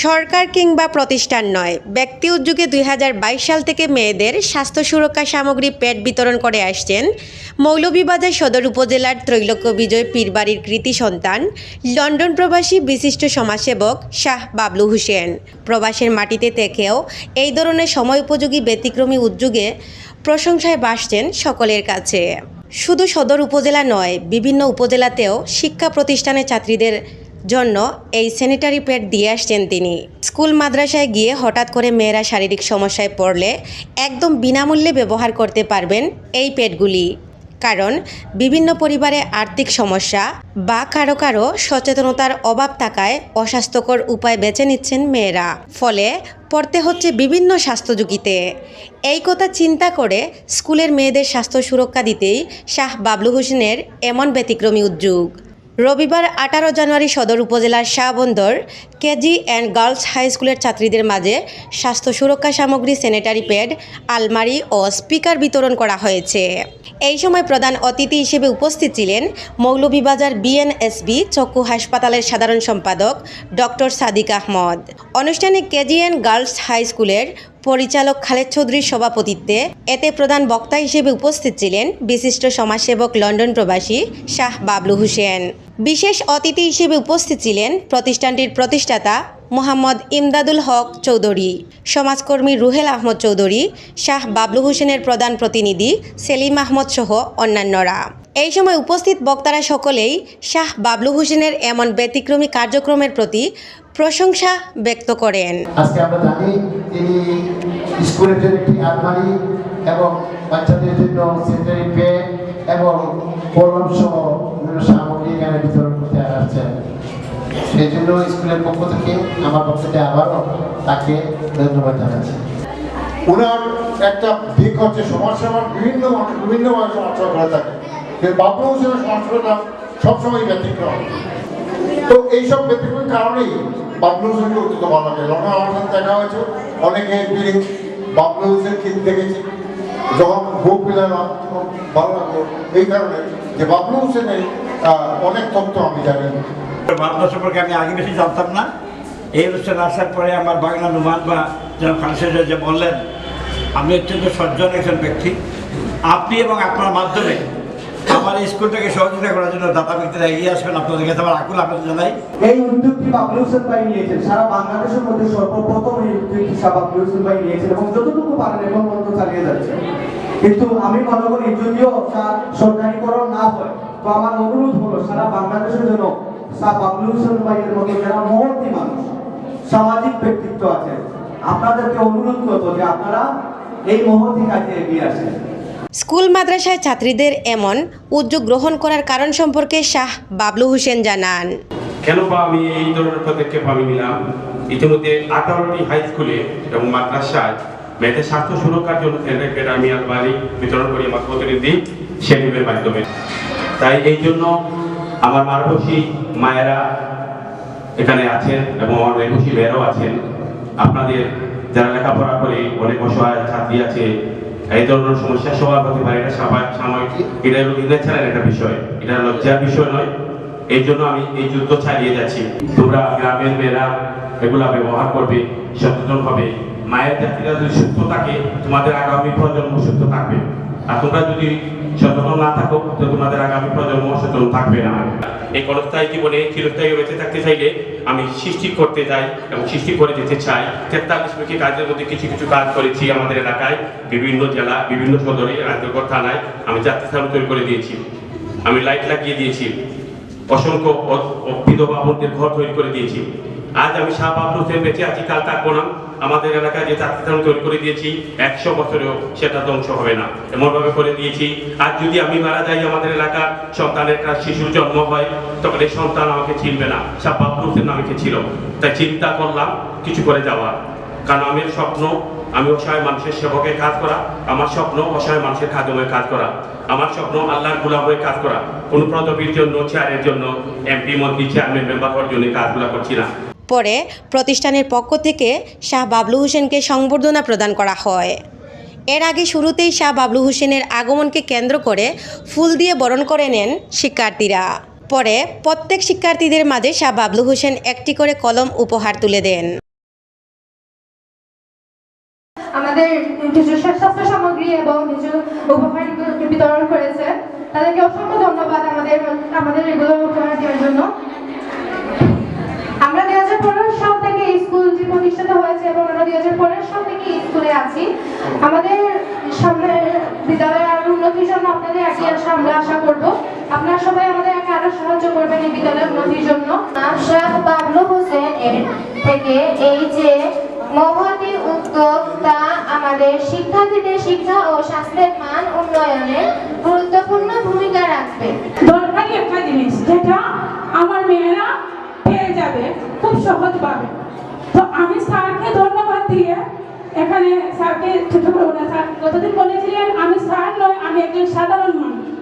সরকার কিংবা প্রতিষ্ঠান নয়। ব্যক্তি উদ্যোগে দুই হাজার বাইশ সাল থেকে মেয়েদের স্বাস্থ্য সুরক্ষা সামগ্রী প্যাড বিতরণ করে আসছেন মৌলভীবাজার সদর উপজেলার ত্রৈলোক্য বিজয় পীরবাড়ির কৃতি সন্তান, লন্ডন প্রবাসী বিশিষ্ট সমাজসেবক শাহ বাবলু হুসেন। প্রবাসের মাটিতে থেকেও এই ধরনের সময় উপযোগী ব্যতিক্রমী উদ্যোগে প্রশংসায় বাসছেন সকলের কাছে। শুধু সদর উপজেলা নয়, বিভিন্ন উপজেলাতেও শিক্ষা প্রতিষ্ঠানের ছাত্রীদের জন্য এই স্যানিটারি প্যাড দিয়ে আসছেন তিনি। স্কুল মাদ্রাসায় গিয়ে হঠাৎ করে মেয়েরা শারীরিক সমস্যায় পড়লে একদম বিনামূল্যে ব্যবহার করতে পারবেন এই প্যাডগুলি কারণ বিভিন্ন পরিবারে আর্থিক সমস্যা বা কারও কারও সচেতনতার অভাব থাকায় অস্বাস্থ্যকর উপায় বেছে নিচ্ছেন মেয়েরা। ফলে পড়তে হচ্ছে বিভিন্ন স্বাস্থ্য ঝুঁকিতে। এই কথা চিন্তা করে স্কুলের মেয়েদের স্বাস্থ্য সুরক্ষা দিতেই শাহ বাবলু হোসেনের এমন ব্যতিক্রমী উদ্যোগ। রবিবার আঠারো জানুয়ারি সদর উপজেলার Shahbandar KG and girls high স্কুলের ছাত্রীদের মাঝে স্বাস্থ্য সুরক্ষা সামগ্রী স্যানিটারি প্যাড আলমারি ও স্পিকার বিতরণ করা হয়েছে। এই সময় প্রধান অতিথি হিসেবে উপস্থিত ছিলেন মৌলভীবাজার বিএনএসবি চক্ষু হাসপাতালের সাধারণ সম্পাদক ডক্টর সাদিক আহমদ। অনুষ্ঠানে কেজি অ্যান্ড গার্লস হাই স্কুলের পরিচালক খালেদ চৌধুরীর সভাপতিত্বে এতে প্রধান বক্তা হিসেবে উপস্থিত ছিলেন বিশিষ্ট সমাজসেবক লন্ডন প্রবাসী শাহ বাবলু হোসেন। বিশেষ অতিথি হিসেবে উপস্থিত ছিলেন প্রতিষ্ঠানটির প্রতিষ্ঠাতা মোহাম্মদ ইমদাদুল হক চৌধুরী, সমাজকর্মী রুহেল আহমদ চৌধুরী, শাহ বাবলু হোসেনের প্রধান প্রতিনিধি সেলিম আহমদ সহ অন্যান্যরা। এই সময় উপস্থিত বক্তারা সকলেই শাহ বাবলু হোসেনের এমন ব্যতিক্রমী কার্যক্রমের প্রতি প্রশংসা ব্যক্ত করেন। আজকে আমরা জানি তিনি স্কুলের একটি আলমারি এবং বাচ্চাদের জন্য স্যানিটারি প্যাড এবং কলম সহ বিভিন্ন সামগ্রী এখানে বিতরণ করতে আসছেন। সেই জন্য স্কুলের পক্ষ থেকে আমার পক্ষ থেকে আবারও তাকে ধন্যবাদ জানাচ্ছি। ওনার একটা দিক হচ্ছে সমাজসেবার বিভিন্ন বিভিন্নভাবে সমাজসেবা করে থাকে। বাবু হোসেনের সমাজসেবাটা সবসময় ব্যতিক্রম। তো এইসব ব্যতিক্রমের কারণেই বাবলু হোসেনকে অত্যন্ত ভালো লাগে। লন্ডন আমার সাথে দেখা হয়েছে। অনেকে বাবলু হোসেন দেখেছি, যখন ভোগ পেলাম ভালো লাগল, এই কারণে যে বাবলু হোসেনের অনেক তথ্য আমি জানি। বাংলা সম্পর্কে আমি আগে বেশি জানতাম না। এই অনুষ্ঠানে আসার পরে আমার বাংলা নুমান বা যেন ফ্রান্সের যে বললেন আমি অত্যন্ত সজ্জন একজন ব্যক্তি। আপনি এবং আপনার মাধ্যমে আমার স্কুলটাকে সহযোগিতা করার জন্য দাতা ব্যক্তিরা এগিয়ে আসবেন। আপনাদের কাছে আমার আকুল জানাই। এই উদ্যোগটি হোসেন ভাই নিয়েছেন। সারা বাংলাদেশের মধ্যে সর্বপ্রথম এই উদ্যোগটি হোসেন ভাই নিয়েছেন এবং যতটুকু পারেন চালিয়ে যাচ্ছে। কিন্তু আমি মনে করি যদিও সরকারিকরণ না হয়, তো আমার অনুরোধ হলো সারা বাংলাদেশের জন্য হোসেন ভাইয়ের মতো যারা মহর্তি মানুষ, সামাজিক ব্যক্তিত্ব আছে আপনাদেরকে অনুরোধ করব যে আপনারা এই মহর্তি কাজে এগিয়ে আসেন। স্কুল মাদ্রাসায় ছাত্রীদের এমন উদ্যোগ গ্রহণ করার কারণ সম্পর্কে শাহ বাবলু হোসেন জানান। কেন বা আমি এই ধরনের পদক্ষেপ আমি নিলাম? ইতিমধ্যে আঠারোটি হাই স্কুলে এবং মাদ্রাসায় মেয়েদের স্বাস্থ্য সুরক্ষার জন্য সেন্টার আমি আলমারি বিতরণ করি আমার প্রতিনিধি শেডিউলের মাধ্যমে। তাই এই জন্য আমার মারবসী মায়েরা এখানে আছেন এবং আমার মেঘসী মেয়েরাও আছেন। আপনাদের যারা লেখাপড়া করে অনেক অসহায় ছাত্রী আছে এই ধরনের সমস্যা সবার হতে পারে এটা সাময়িক এটা হলো ন্যাচারাল একটা বিষয়। এটা লজ্জার বিষয় নয়। এই জন্য আমি এই যুদ্ধ চালিয়ে যাচ্ছি। তোমরা গ্রামের মেয়েরা এগুলা ব্যবহার করবে, সচেতন হবে। মায়ের জাতিরা যদি সুস্থ থাকে, তোমাদের আগামী প্রজন্ম সুস্থ থাকবে। আর তোমরা যদি সচেতন না থাকো, তো তোমাদের আগামী প্রজন্ম সচেতন থাকবে না। এই ক্ষণস্থায়ী জীবনে চিরস্থায়ী বেঁচে থাকতে চাইলে আমি সৃষ্টি করতে চাই এবং সৃষ্টি করে যেতে চাই। তেতাল্লিশ মুখী কাজের মধ্যে কিছু কিছু কাজ করেছি আমাদের এলাকায়, বিভিন্ন জেলা, বিভিন্ন সদরে রাজনগর থানায় আমি যাত্রী তৈরি করে দিয়েছি। আমি লাইট লাগিয়ে দিয়েছি। অসংখ্য বিধবা বোনদের ঘর তৈরি করে দিয়েছি। আজ আমি শাহ বাবলু হোসেন বেঁচে আছি কাল থাকব না আমাদের এলাকায় যে চাকরিস্থান তৈরি করে দিয়েছি, একশো বছরেও সেটা ধ্বংস হবে না। এমনভাবে করে দিয়েছি, আর যদি আমি মারা যাই আমাদের এলাকার, সন্তানের একটা শিশুর জন্ম হয়, তখন এই সন্তান আমাকে চিনবে না। শাহ বাবলু হোসেন আমাকে ছিল। তাই চিন্তা করলাম কিছু করে যাওয়া। কারণ আমার স্বপ্ন, আমি অসহায় মানুষের সেবকের কাজ করা, আমার স্বপ্ন অসহায় মানুষের খাদমের কাজ করা, আমার স্বপ্ন আল্লাহর গোলাম হয়ে কাজ করা। কোনো পদবীর জন্য, চেয়ারের জন্য এমপি মন্ত্রী চেয়ারম্যান মেম্বার হওয়ার জন্য কাজগুলো করছি না। পরে প্রতিষ্ঠানের পক্ষ থেকে শাহ বাবলু হোসেনকে সংবর্ধনা প্রদান করা হয়। এর আগে শুরুতেই শাহ বাবলু হোসেনের আগমনকে কেন্দ্র করে ফুল দিয়ে বরণ করে নেন শিক্ষার্থীরা। পরে প্রত্যেক শিক্ষার্থীদের মাঝে শাহ বাবলু হোসেন একটি করে কলম উপহার তুলে দেন। আমাদের কিছু স্বাস্থ্য সামগ্রী এবং কিছু উপহার বিতরণ করেছে। তাদেরকে অসংখ্য ধন্যবাদ আমাদের আমাদের এগুলো উপহার দেওয়ার জন্য। দুই হাজার পনেরো সাল থেকে স্কুলে আছি আমাদের সামনে বিদ্যালয়ের আরও উন্নতির জন্য আপনাদের আসা আমরা আশা করব। আপনারা সবাই আমাদের একে আরও সাহায্য করবেন এই বিদ্যালয়ের উন্নতির জন্য। শাহ বাবলু হোসেন এর থেকে এই যে মহতি উদ্যোগ তা আমাদের শিক্ষার্থীদের শিক্ষা ও স্বাস্থ্যের মান উন্নয়নে গুরুত্বপূর্ণ ভূমিকা রাখবে। দরকারি একটা জিনিস যেটা আমার মেয়েরা পেয়ে যাবে খুব সহজভাবে। তো আমি স্যারকে ধন্যবাদ দিয়ে এখানে স্যারকে ছোট করব না স্যার কতদিন বলেছিলেন, আমি স্যার নয়, আমি একজন সাধারণ মানুষ।